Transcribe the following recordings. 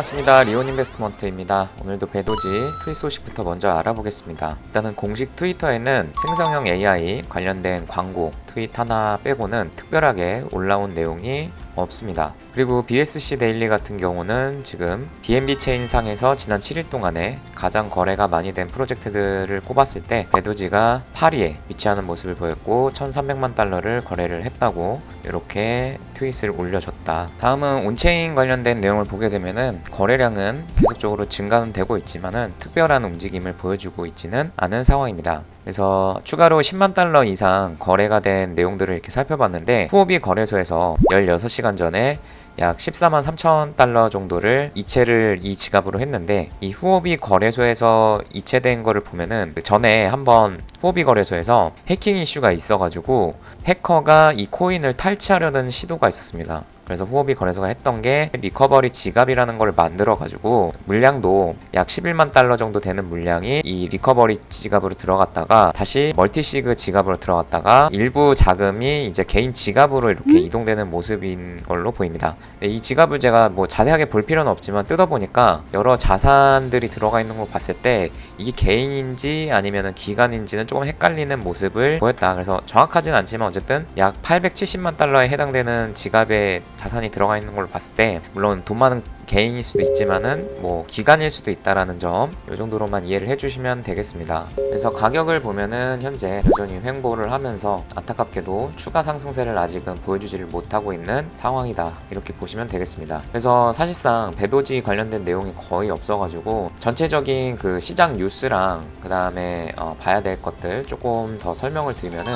반갑습니다. 리온 인베스트먼트입니다. 오늘도 배도지 트윗 소식부터 먼저 알아보겠습니다. 일단은 공식 트위터에는 생성형 AI 관련된 광고 트윗 하나 빼고는 특별하게 올라온 내용이 없습니다. 그리고 BSC 데일리 같은 경우는 지금 BNB 체인 상에서 지난 7일 동안에 가장 거래가 많이 된 프로젝트들을 꼽았을 때 배도지가 8위에 위치하는 모습을 보였고 1,300만 달러를 거래를 했다고 이렇게 트윗을 올려줬다. 다음은 온체인 관련된 내용을 보게 되면은 거래량은 계속적으로 증가는 되고 있지만은 특별한 움직임을 보여주고 있지는 않은 상황입니다. 그래서 추가로 10만 달러 이상 거래가 된 내용들을 이렇게 살펴봤는데 후오비 거래소에서 16시간 전에 약 14만 3천 달러 정도를 이체를 이 지갑으로 했는데 이 후오비 거래소에서 이체된 거를 보면은 그 전에 한번 후오비 거래소에서 해킹 이슈가 있어가지고 해커가 이 코인을 탈취하려는 시도가 있었습니다. 그래서 후오비 거래소가 했던 게 리커버리 지갑이라는 걸 만들어 가지고 물량도 약 11만 달러 정도 되는 물량이 이 리커버리 지갑으로 들어갔다가 다시 멀티시그 지갑으로 들어갔다가 일부 자금이 이제 개인 지갑으로 이렇게 이동되는 모습인 걸로 보입니다. 네, 이 지갑을 제가 뭐 자세하게 볼 필요는 없지만 뜯어보니까 여러 자산들이 들어가 있는 걸 봤을 때 이게 개인인지 아니면은 기관인지는 조금 헷갈리는 모습을 보였다. 그래서 정확하진 않지만 어쨌든 약 870만 달러에 해당되는 지갑에 자산이 들어가 있는 걸로 봤을 때 물론 돈 많은 개인일 수도 있지만은 뭐 기관일 수도 있다라는 점 이 정도로만 이해를 해주시면 되겠습니다. 그래서 가격을 보면은 현재 여전히 횡보를 하면서 안타깝게도 추가 상승세를 아직은 보여주지를 못하고 있는 상황이다 이렇게 보시면 되겠습니다. 그래서 사실상 배도지 관련된 내용이 거의 없어가지고 전체적인 그 시장 뉴스랑 그 다음에 어, 봐야 될 것들 조금 더 설명을 드리면은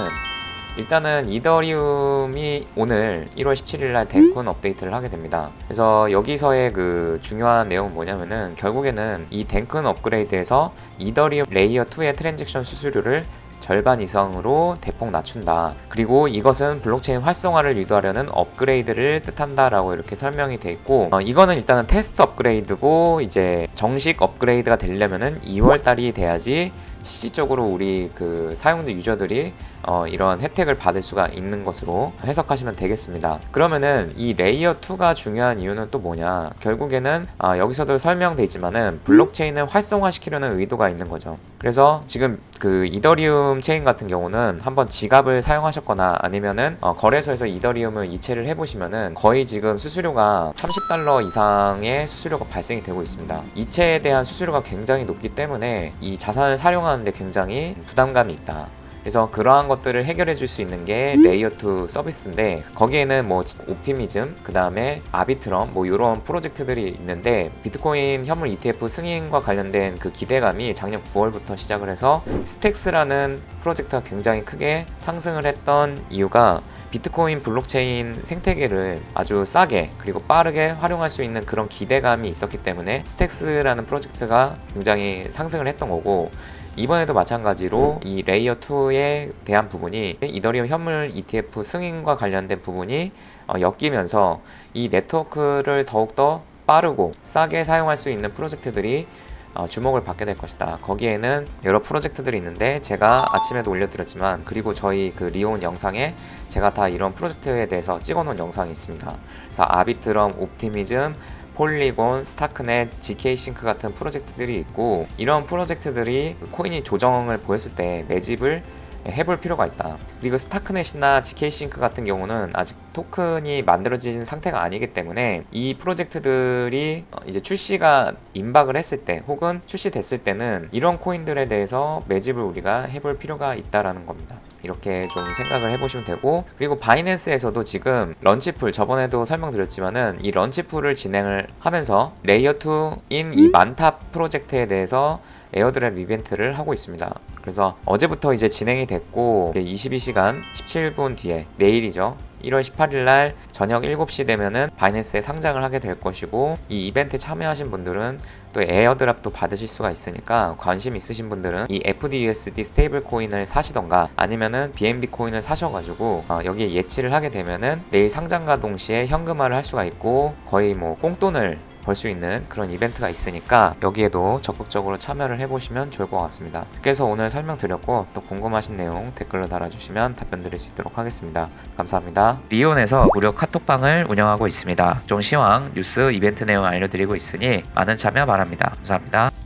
일단은 이더리움이 오늘 1월 17일 날 덴쿤 업데이트를 하게 됩니다. 그래서 여기서의 그 중요한 내용은 뭐냐면은 결국에는 이 덴쿤 업그레이드에서 이더리움 레이어 2의 트랜잭션 수수료를 절반 이상으로 대폭 낮춘다. 그리고 이것은 블록체인 활성화를 유도하려는 업그레이드를 뜻한다라고 이렇게 설명이 돼 있고, 어, 이거는 일단은 테스트 업그레이드고 이제 정식 업그레이드가 되려면은 2월 달이 돼야지 실질적으로 우리 그 사용자 유저들이 어, 이런 혜택을 받을 수가 있는 것으로 해석하시면 되겠습니다. 그러면은 이 레이어 2가 중요한 이유는 또 뭐냐? 결국에는 아, 여기서도 설명돼 있지만은 블록체인을 활성화시키려는 의도가 있는 거죠. 그래서 지금 그 이더리움 체인 같은 경우는 한번 지갑을 사용하셨거나 아니면은 어, 거래소에서 이더리움을 이체를 해보시면은 거의 지금 수수료가 30달러 이상의 수수료가 발생이 되고 있습니다. 이체에 대한 수수료가 굉장히 높기 때문에 이 자산을 사용 하는데 굉장히 부담감이 있다. 그래서 그러한 것들을 해결해 줄 수 있는 게 레이어 2 서비스인데 거기에는 뭐 옵티미즘 그 다음에 아비트럼 뭐 이런 프로젝트들이 있는데 비트코인 현물 ETF 승인과 관련된 그 기대감이 작년 9월부터 시작을 해서 스택스라는 프로젝트가 굉장히 크게 상승을 했던 이유가 비트코인 블록체인 생태계를 아주 싸게 그리고 빠르게 활용할 수 있는 그런 기대감이 있었기 때문에 스택스라는 프로젝트가 굉장히 상승을 했던 거고 이번에도 마찬가지로 이 레이어 2에 대한 부분이 이더리움 현물 ETF 승인과 관련된 부분이 어, 엮이면서 이 네트워크를 더욱더 빠르고 싸게 사용할 수 있는 프로젝트들이 어, 주목을 받게 될 것이다. 거기에는 여러 프로젝트들이 있는데 제가 아침에도 올려드렸지만 그리고 저희 그 리온 영상에 제가 다 이런 프로젝트에 대해서 찍어놓은 영상이 있습니다. 그래서 아비트럼, 옵티미즘, 폴리곤, 스타크넷, GK싱크 같은 프로젝트들이 있고 이런 프로젝트들이 그 코인이 조정을 보였을 때 매집을 해볼 필요가 있다. 그리고 스타크넷이나 GK싱크 같은 경우는 아직 토큰이 만들어진 상태가 아니기 때문에 이 프로젝트들이 어, 이제 출시가 임박을 했을 때 혹은 출시됐을 때는 이런 코인들에 대해서 매집을 우리가 해볼 필요가 있다라는 겁니다. 이렇게 좀 생각을 해보시면 되고 그리고 바이낸스에서도 지금 런치풀 저번에도 설명드렸지만은 이 런치풀을 진행을 하면서 레이어 2인 이 만탑 프로젝트에 대해서 에어드랍 이벤트를 하고 있습니다. 그래서 어제부터 이제 진행이 됐고 22시간 17분 뒤에 내일이죠. 1월 18일 날 저녁 7시 되면은 바이낸스에 상장을 하게 될 것이고 이 이벤트에 참여하신 분들은 또 에어드랍도 받으실 수가 있으니까 관심 있으신 분들은 이 FDUSD 스테이블 코인을 사시던가 아니면은 BNB 코인을 사셔가지고 어, 여기에 예치를 하게 되면은 내일 상장과 동시에 현금화를 할 수가 있고 거의 뭐 꽁돈을 벌 수 있는 그런 이벤트가 있으니까 여기에도 적극적으로 참여를 해보시면 좋을 것 같습니다. 그래서 오늘 설명드렸고 또 궁금하신 내용 댓글로 달아주시면 답변 드릴 수 있도록 하겠습니다. 감사합니다. 리온에서 무료 카톡방을 운영하고 있습니다. 종 시황 뉴스 이벤트 내용 알려드리고 있으니 많은 참여 바랍니다. 감사합니다.